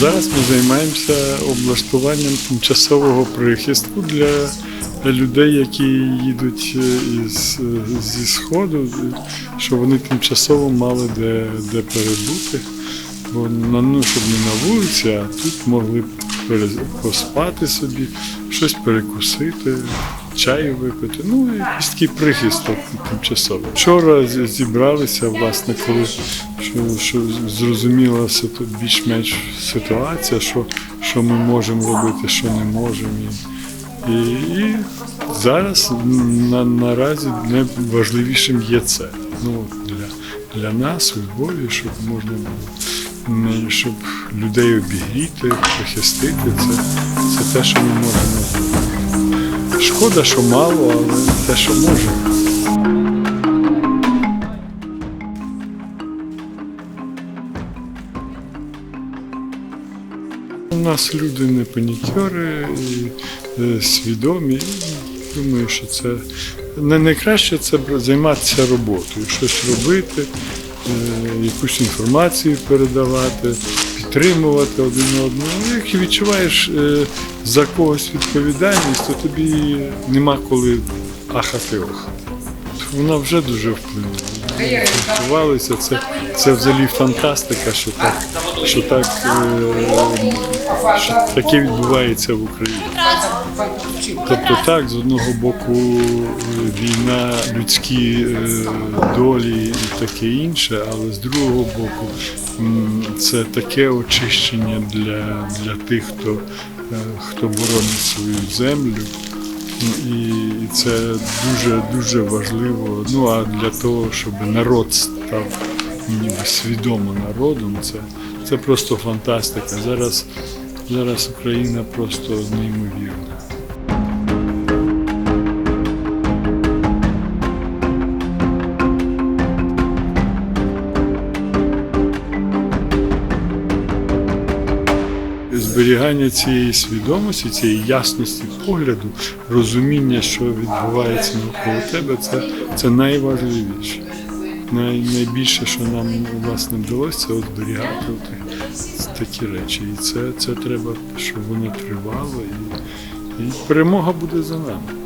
Зараз ми займаємося облаштуванням тимчасового прихистку для людей, які їдуть е, із, е, зі сходу, щоб вони тимчасово мали де, де перебути. Бо ну, щоб не на вулиці, а тут могли б поспати собі, щось перекусити, чаю випити. Ну якийсь такий прихисток тимчасовий. Вчора зібралися, власне, коли що, що зрозуміла більш-менш ситуація, що, що ми можемо робити, що не можемо. І, і, зараз на, наразі найважливішим є це. Ну, для, для нас у Львові, щоб можна було щоб людей обігріти, прихистити, це, це те, що ми можемо зробити. Шкода, що мало, але те, що можемо. У нас люди не панікери, і, е, свідомі. Думаю, що це не найкраще це займатися роботою, щось робити, е, якусь інформацію передавати, підтримувати один одного. Ну, Як відчуваєш е, за когось відповідальність, то тобі нема коли ахати охати. Вона вже дуже вплинула. Впливалися. Це, це взагалі фантастика, що так, що так е, що таке відбувається в Україні. Тобто так, з одного боку е, війна, людські е, долі і таке інше, але з другого боку це таке очищення для, для тих, хто, е, хто боронить свою землю. І це дуже дуже важливо. Ну а для того, щоб народ став ніби свідомо народом, це, це просто фантастика. Зараз, зараз Україна просто неймовірна. Зберігання цієї свідомості, цієї ясності погляду, розуміння, що відбувається навколо тебе, це, це найважливіше. Най, найбільше, що нам власне вдалося, це от зберігати от такі речі. І це, це треба, щоб воно тривало, і, і перемога буде за нами.